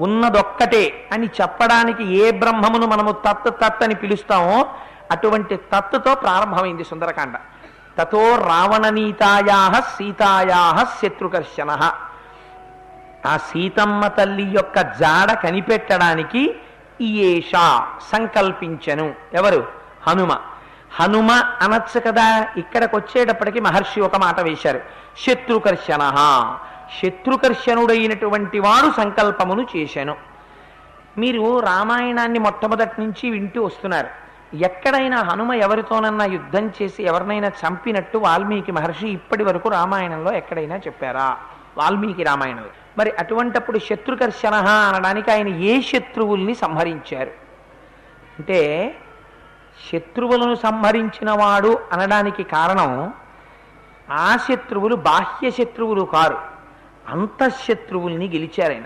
ఉన్నదొక్కటే అని చెప్పడానికి ఏ బ్రహ్మమును మనము తత్ తత్ అని పిలుస్తామో అటువంటి తత్తుతో ప్రారంభమైంది సుందరకాండ. తతో రావణనీతాయా సీతాయా శత్రుకర్షణ. ఆ సీతమ్మ తల్లి యొక్క జాడ కనిపెట్టడానికి ఈయేష సంకల్పించను. ఎవరు? హనుమ. హనుమ అనొచ్చు కదా ఇక్కడికి వచ్చేటప్పటికి మహర్షి ఒక మాట వేశారు. శత్రుకర్షణ. శత్రుకర్షణుడైనటువంటి వాడు సంకల్పమును చేశాను. మీరు రామాయణాన్ని మొట్టమొదటి నుంచి వింటూ వస్తున్నారు. ఎక్కడైనా హనుమ ఎవరితోనన్నా యుద్ధం చేసి ఎవరినైనా చంపినట్టు వాల్మీకి మహర్షి ఇప్పటి వరకు రామాయణంలో ఎక్కడైనా చెప్పారా? వాల్మీకి రామాయణంలో మరి అటువంటప్పుడు శత్రుకర్షణ అనడానికి ఆయన ఏ శత్రువుల్ని సంహరించారు? అంటే శత్రువులను సంహరించినవాడు అనడానికి కారణం ఆ శత్రువులు బాహ్య శత్రువులు కారు. అంతఃశత్రువుల్ని గెలిచారాయన.